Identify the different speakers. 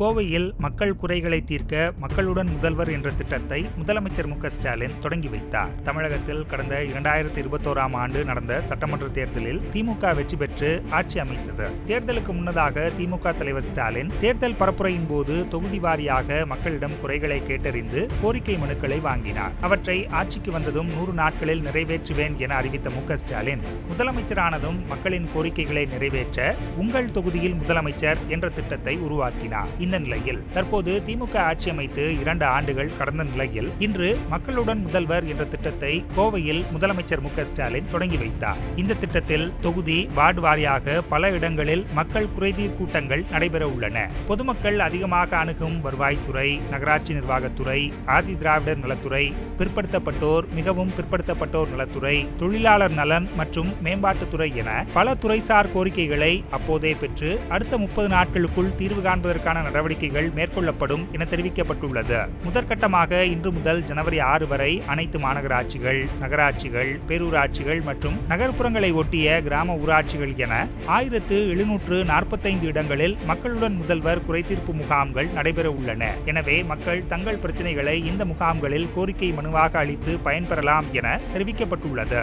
Speaker 1: கோவையில் மக்கள் குறைகளை தீர்க்க மக்களுடன் முதல்வர் என்ற திட்டத்தை முதலமைச்சர் மு ஸ்டாலின் தொடங்கி வைத்தார். தமிழகத்தில் கடந்த இரண்டாயிரத்தி இருபத்தோராம் ஆண்டு நடந்த சட்டமன்ற தேர்தலில் திமுக வெற்றி பெற்று ஆட்சி அமைத்தது. தேர்தலுக்கு முன்னதாக திமுக தலைவர் ஸ்டாலின் தேர்தல் பரப்புரையின் போது தொகுதி வாரியாக மக்களிடம் குறைகளை கேட்டறிந்து கோரிக்கை மனுக்களை வாங்கினார். அவற்றை ஆட்சிக்கு வந்ததும் நூறு நாட்களில் நிறைவேற்றுவேன் என அறிவித்த மு ஸ்டாலின் முதலமைச்சரானதும் மக்களின் கோரிக்கைகளை நிறைவேற்ற உங்கள் தொகுதியில் முதலமைச்சர் என்ற திட்டத்தை உருவாக்கினார். இந்த நிலையில் தற்போது திமுக ஆட்சி அமைத்து இரண்டு ஆண்டுகள் கடந்த நிலையில் இன்று மக்களுடன் முதல்வர் என்ற திட்டத்தை கோவையில் முதலமைச்சர் மு ஸ்டாலின் தொடங்கி வைத்தார். இந்த திட்டத்தில் தொகுதி வார்டு வாரியாக பல இடங்களில் மக்கள் குறைதீர் கூட்டங்கள் நடைபெற உள்ளன. பொதுமக்கள் அதிகமாக அணுகும் வருவாய்த்துறை நகராட்சி நிர்வாகத்துறை ஆதி திராவிடர் நலத்துறை பிற்படுத்தப்பட்டோர் மிகவும் பிற்படுத்தப்பட்டோர் நலத்துறை தொழிலாளர் நலன் மற்றும் மேம்பாட்டுத்துறை என பல துறைசார் கோரிக்கைகளை அப்போதே பெற்று அடுத்த முப்பது நாட்களுக்குள் தீர்வு காண்பதற்கான நடவடிக்கைகள் மேற்கொள்ளப்படும் என தெரிவிக்கப்பட்டுள்ளது. முதற்கட்டமாக இன்று முதல் ஜனவரி ஆறு வரை அனைத்து மாநகராட்சிகள் நகராட்சிகள் பேரூராட்சிகள் மற்றும் நகர்ப்புறங்களை ஒட்டிய கிராம ஊராட்சிகள் என ஆயிரத்து எழுநூற்று நாற்பத்தைந்து இடங்களில் மக்களுடன் முதல்வர் குறைதீர்ப்பு முகாம்கள் நடைபெற உள்ளன. எனவே மக்கள் தங்கள் பிரச்சினைகளை இந்த முகாம்களில் கோரிக்கை மனுவாக அளித்து பயன்பெறலாம் என தெரிவிக்கப்பட்டுள்ளது.